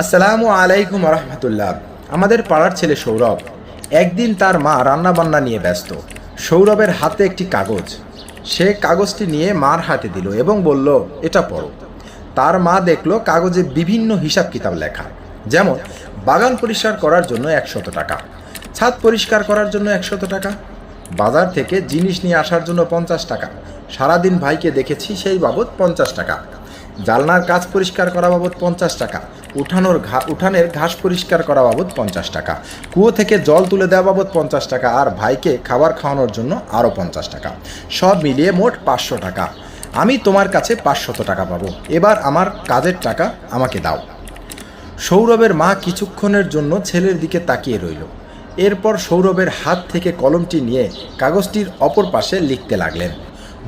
আসসালামু আলাইকুম রহমতুল্লাহ। আমাদের পাড়ার ছেলে সৌরভ একদিন তার মা রান্না বান্না নিয়ে ব্যস্ত। সৌরভের হাতে একটি কাগজ। সে কাগজটি নিয়ে মার হাতে দিল এবং বলল, এটা পড়ো। তার মা দেখল কাগজে বিভিন্ন হিসাব কিতাব লেখা। যেমন, বাগান পরিষ্কার করার জন্য একশত টাকা, ছাদ পরিষ্কার করার জন্য একশত টাকা, বাজার থেকে জিনিস নিয়ে আসার জন্য পঞ্চাশ টাকা, সারাদিন ভাইকে দেখেছি সেই বাবদ পঞ্চাশ টাকা, জালনার কাজ পরিষ্কার করা বাবদ পঞ্চাশ টাকা উঠানোর ঘা, উঠানের ঘাস পরিষ্কার করা বাবদ পঞ্চাশ টাকা। কুয়ো থেকে জল তুলে দেওয়া বাবদ পঞ্চাশ টাকা আর ভাইকে খাবার খাওয়ানোর জন্য আরও পঞ্চাশ টাকা। সব মিলিয়ে মোট পাঁচশো টাকা। আমি তোমার কাছে পাঁচশত টাকা পাবো। এবার আমার কাজের টাকা আমাকে দাও। সৌরভের মা কিছুক্ষণের জন্য ছেলের দিকে তাকিয়ে রইল। এরপর সৌরভের হাত থেকে কলমটি নিয়ে কাগজটির অপর পাশে লিখতে লাগলেন।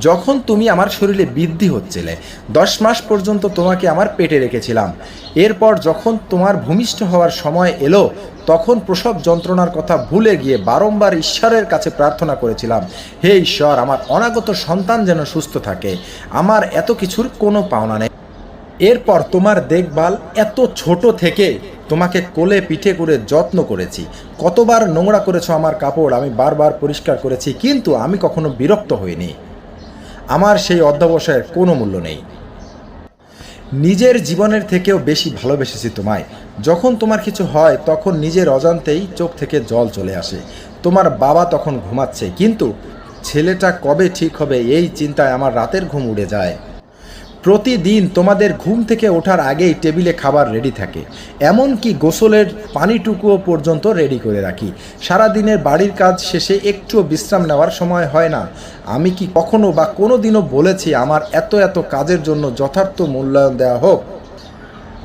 যখন তুমি আমার শরীরে বৃদ্ধি হচ্ছিলে, দশ মাস পর্যন্ত তোমাকে আমার পেটে রেখেছিলাম। এরপর যখন তোমার ভূমিষ্ঠ হওয়ার সময় এলো, তখন প্রসব যন্ত্রণার কথা ভুলে গিয়ে বারংবার ঈশ্বরের কাছে প্রার্থনা করেছিলাম, হে ঈশ্বর, আমার অনাগত সন্তান যেন সুস্থ থাকে। আমার এত কিছুর কোনো পাওনা নেই। এরপর তোমার দেখভাল এত ছোট থেকে তোমাকে কোলে পিঠে করে যত্ন করেছি। কতবার নোংরা করেছ আমার কাপড়, আমি বারবার পরিষ্কার করেছি, কিন্তু আমি কখনো বিরক্ত হইনি। আমার সেই অধ্যবসায়ের কোনো মূল্য নেই। নিজের জীবনের থেকেও বেশি ভালোবেসেছি তোমায়। যখন তোমার কিছু হয়, তখন নিজের অজান্তেই চোখ থেকে জল চলে আসে। তোমার বাবা তখন ঘুমাচ্ছে, কিন্তু ছেলেটা কবে ঠিক হবে এই চিন্তায় আমার রাতের ঘুম উড়ে যায়। প্রতিদিন তোমাদের ঘুম থেকে ওঠার আগেই টেবিলে খাবার রেডি থাকে। এমনকি গোসলের পানিটুকুও পর্যন্ত রেডি করে রাখি। সারাদিনের বাড়ির কাজ শেষে একটুও বিশ্রাম নেওয়ার সময় হয় না। আমি কি কখনো বা কোনো দিনও বলেছি আমার এত এত কাজের জন্য যথার্থ মূল্যায়ন দেওয়া হোক?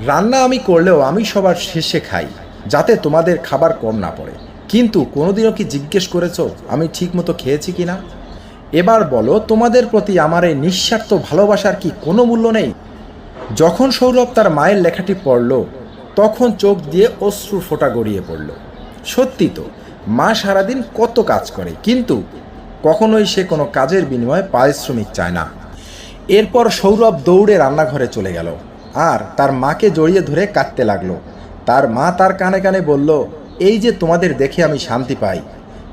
রান্না আমি করলেও আমি সবার শেষে খাই, যাতে তোমাদের খাবার কম না পড়ে। কিন্তু কোনোদিনও কি জিজ্ঞেস করেছ, আমি ঠিকমতো খেয়েছি কি না এবার বলো, তোমাদের প্রতি আমার এই নিঃস্বার্থ ভালোবাসার কি কোনো মূল্য নেই? যখন সৌরভ তার মায়ের লেখাটি পড়ল, তখন চোখ দিয়ে অশ্রু ফোঁটা গড়িয়ে পড়ল। সত্যি তো, মা সারাদিন কত কাজ করে, কিন্তু কখনোই সে কোনো কাজের বিনিময়ে পারিশ্রমিক চায় না। এরপর সৌরভ দৌড়ে রান্নাঘরে চলে গেল, আর তার মাকে জড়িয়ে ধরে কাঁদতে লাগল। তার মা তার কানে কানে বলল, এই যে তোমাদের দেখে আমি শান্তি পাই,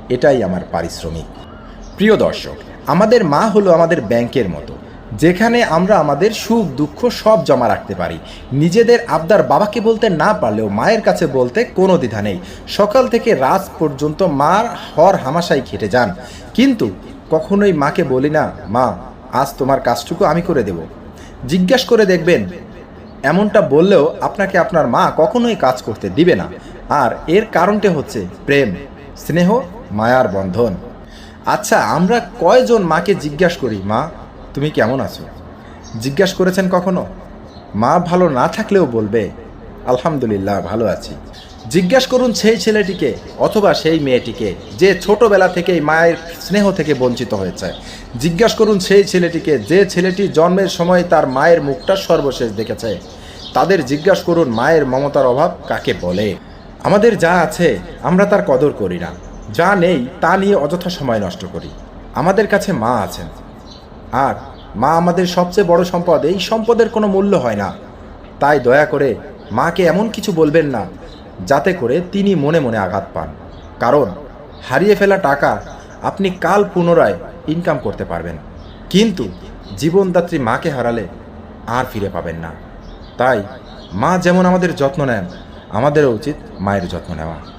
এটাই আমার পারিশ্রমিক। প্রিয় দর্শক, আমাদের মা হলো আমাদের ব্যাংকের মতো, যেখানে আমরা আমাদের সুখ, দুঃখ সব জমা রাখতে পারি। নিজেদের আবদার বাবাকে বলতে না পারলেও মায়ের কাছে বলতে কোনো দ্বিধা নেই। সকাল থেকে রাত পর্যন্ত মার হর হামাশাই খেটে যান। কিন্তু কখনোই মাকে বলি না, মা, আজ তোমার কাজটুকু আমি করে দেব। জিজ্ঞাস করে দেখবেন, এমনটা বললেও আপনাকে আপনার মা কখনোই কাজ করতে দিবে না। আর এর কারণটা হচ্ছে প্রেম, স্নেহ, মায়ার বন্ধন। আচ্ছা আমরা কয়জন মাকে জিজ্ঞাসা করি? মা, তুমি কেমন আছো? জিজ্ঞাসা করেছেন কখনো? মা ভালো না থাকলেও বলবে, আলহামদুলিল্লাহ, ভালো আছি। জিজ্ঞাসা করুন সেই ছেলেটিকে অথবা সেই মেয়েটিকে, যে ছোটবেলা থেকেই মায়ের স্নেহ থেকে বঞ্চিত হয়েছে। জিজ্ঞাসা করুন সেই ছেলেটিকে, যে ছেলেটি জন্মের সময় তার মায়ের মুখটা সর্বশেষ দেখেছে। তাদের জিজ্ঞাসা করুন মায়ের মমতার অভাব কাকে বলে? আমাদের যা আছে, আমরা তার কদর করি না। যা নেই তা নিয়ে অযথা সময় নষ্ট করি। আমাদের কাছে মা আছেন। আর মা আমাদের সবচেয়ে বড় সম্পদ, এই সম্পদের কোনো মূল্য হয় না। তাই দয়া করে মাকে এমন কিছু বলবেন না, যাতে করে তিনি মনে মনে আঘাত পান। কারণ হারিয়ে ফেলা টাকা আপনি কাল পুনরায় ইনকাম করতে পারবেন। কিন্তু জীবনদাত্রী মাকে হারালে আর ফিরে পাবেন না। তাই মা যেমন আমাদের যত্ন নেন, আমাদেরও উচিত মায়ের যত্ন নেওয়া।